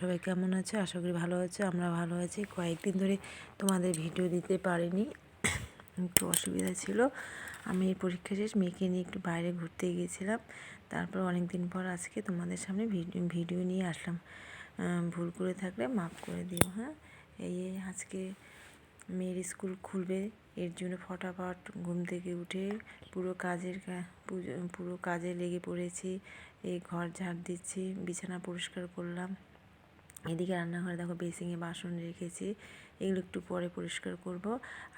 সবাই কেমন আছো? আশা করি ভালো আছো। আমরা ভালো আছি। কয়েকদিন ধরে তোমাদের ভিডিও দিতে পারিনি। একটু অসুবিধা ছিল। আমি এই পরীক্ষা শেষ, মেয়েকে নিয়ে একটু বাইরে ঘুরতে গিয়েছিলাম। তারপর অনেক দিন পর আজকে তোমাদের সামনে ভিডিও নিয়ে আসলাম। ভুল করে থাকলে মাফ করে দিও হ্যাঁ? এই আজকে মেয়ের স্কুল খুলবে, এর জন্য ফটাফট ঘুম থেকে উঠে পুরো কাজের পুরো কাজে লেগে পড়েছি। এই ঘর ঝাড় দিচ্ছি, বিছানা পরিষ্কার করলাম। এদিকে রান্নাঘরে দেখো বেসিংয়ে বাসন রেখেছি, এগুলো একটু পরে পরিষ্কার করব।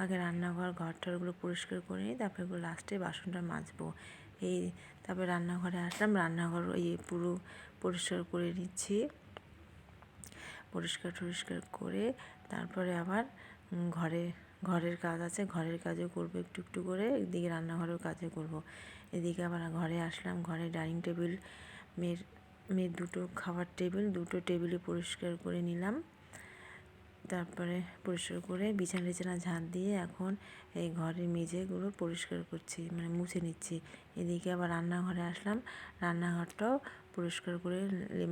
আগে রান্নাঘর ঘর ঘরটারগুলো পরিষ্কার করে নিই তারপরে এগুলো লাস্টে বাসনটা মাজবো। এই তারপরে রান্নাঘরে আসলাম, রান্নাঘর ইয়ে পুরো পরিষ্কার করে নিচ্ছি। পরিষ্কার টরিষ্কার করে তারপরে আবার ঘরে, ঘরের কাজ আছে, ঘরের কাজও করব একটু একটু করে, এদিকে রান্নাঘরেও কাজও করব। এদিকে আবার ঘরে আসলাম, ঘরে ডাইনিং টেবিল মেয়ের মেয়ের দুটো খাবার টেবিল, দুটো টেবিলে পরিষ্কার করে নিলাম। তারপরে পরিষ্কার করে বিছানা টিছানা ঝাঁট দিয়ে এখন এই ঘরের মেঝেগুলো পরিষ্কার করছি মানে মুছে নিচ্ছি। এদিকে আবার রান্নাঘরে আসলাম, রান্নাঘরটাও পরিষ্কার করে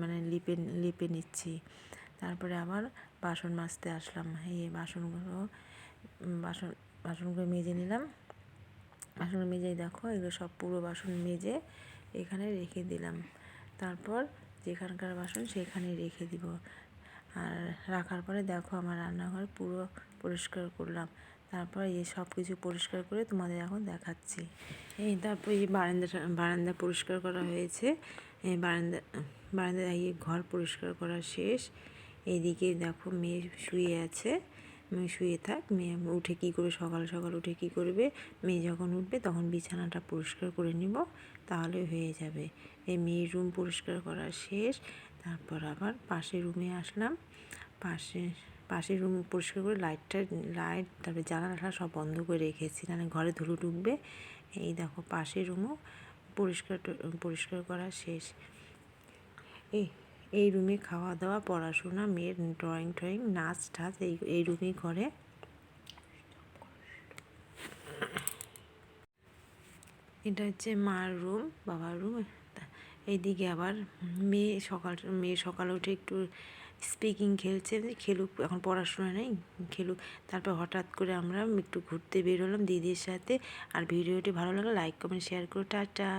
মানে লিপে লিপে নিচ্ছি। তারপরে আবার বাসন মাজতে আসলাম, এই বাসনগুলো বাসন, বাসনগুলো মেজে নিলাম। বাসনগুলো মেজেই দেখো, এগুলো সব পুরো বাসন মেজে এখানে রেখে দিলাম। তারপর যেখানকার বাসন সেখানে রেখে দিব। আর রাখার পরে দেখো আমার রান্নাঘর পুরো পরিষ্কার করলাম। তারপর এই সব কিছু পরিষ্কার করে তোমাদের এখন দেখাচ্ছি। এই তারপর এই বারান্দা বারান্দা পরিষ্কার করা হয়েছে। এই বারান্দা বারান্দা এই ঘর পরিষ্কার করা শেষ। এইদিকে দেখো মেয়ে শুয়ে আছে। শুয়ে থাক, মেয়ে উঠে কী করে, সকাল সকাল উঠে কী করবে? মেয়ে যখন উঠবে তখন বিছানাটা পরিষ্কার করে নিব, তাহলে হয়ে যাবে। এই মেয়ের রুম পরিষ্কার করা শেষ, তারপর আবার পাশের রুমে আসলাম। পাশে পাশের রুম পরিষ্কার করে লাইটটা লাইট তারপরে জানালাটা সব বন্ধ করে রেখেছি মানে ঘরে ধুলো ঢুকবে। এই দেখো পাশের রুমও পরিষ্কার পরিষ্কার করা শেষ। এই এই রুমে খাওয়া দাওয়া পড়াশোনা, মেয়ের ড্রয়িং ট্রয়িং নাচ টাচ এই এই রুমেই করে। এটা হচ্ছে মার রুম, বাবার রুম। এইদিকে আবার মেয়ে সকাল, মেয়ে সকালে উঠে একটু স্পিকিং খেলছে। খেলুক, এখন পড়াশোনা নেই, খেলুক। তারপর হঠাৎ করে আমরা একটু ঘুরতে বেরোলাম দিদির সাথে। আর ভিডিওটি ভালো লাগলে লাইক কমেন্ট শেয়ার করো। টাটা।